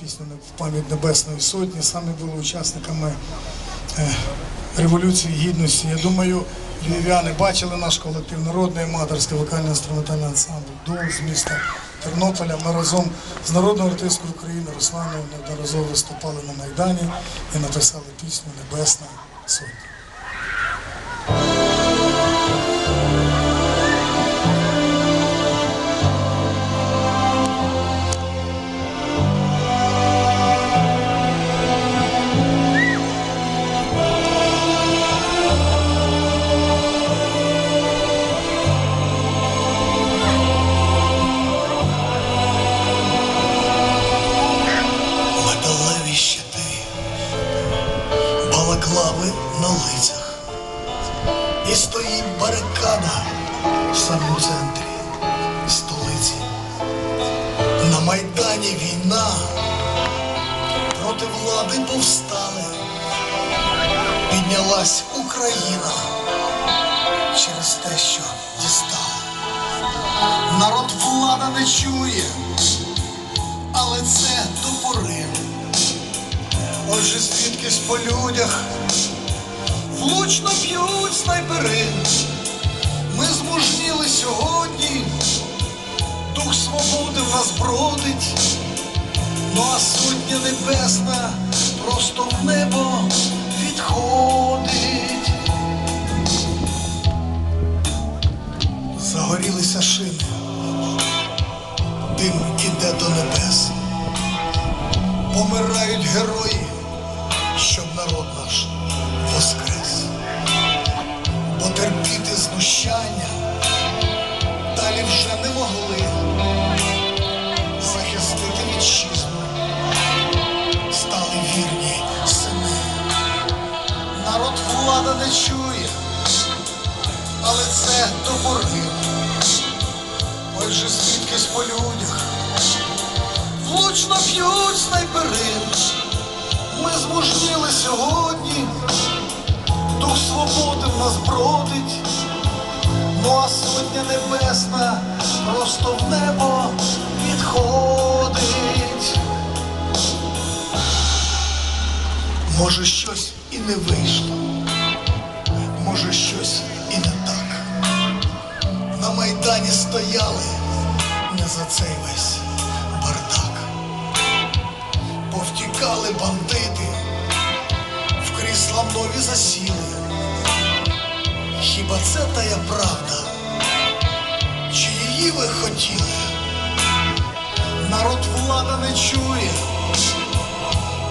пісню в пам'ять Небесної Сотні. Саме були учасниками е, Революції Гідності. Я думаю, львів'яни бачили наш колектив народний аматорський вокально-інструментальний ансамбль «Дул» з міста Тернополя. Ми разом з народною артисткою України Русланою неодноразово виступали на Майдані і написали пісню Небесна Сотня. І барикада в самому центрі столиці. На Майдані війна, проти влади повстали, піднялась Україна через те, що дістали. Народ влада не чує але це до пори. Отже, звідкись по людях влучно б'ють снайпери. Ми змужніли сьогодні, дух свободи в нас бродить, ну а сотня небесна просто в небо відходить. Загорілися шини дим іде до небес. Помирають герої, знущання далі вже не могли захистити вітчизну. Стали вірні сини. Народ влада не чує, але це до борги. Ой же звідкись по людях влучно б'ють снайпери. Ми змужніли сьогодні, дух свободи в нас бродить, сотня небесна просто в небо відходить. Може щось і не вийшло, може щось і не так на Майдані стояли не за цей весь бардак. Повтікали бандити, в крісла нові засіли. Хіба це тая правда? Чи її ви хотіли? Народ влада не чує,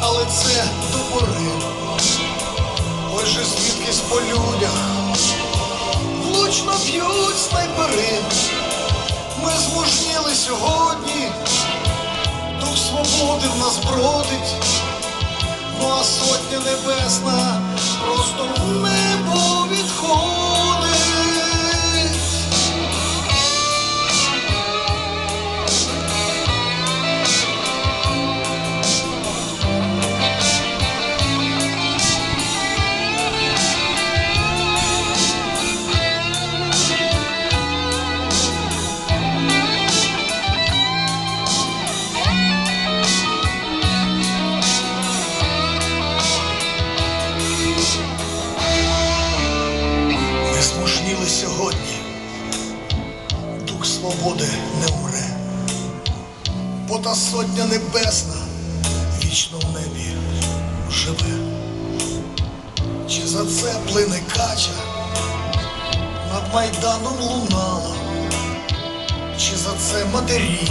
але це до пори. Ой же звідкись по людях влучно б'ють снайпери. Ми змужніли сьогодні, дух свободи в нас бродить, ну а сотня небесна просто в дух свободи не умре, бо та сотня небесна вічно в небі живе. Чи за це плине кача над майданом лунала, чи за це матері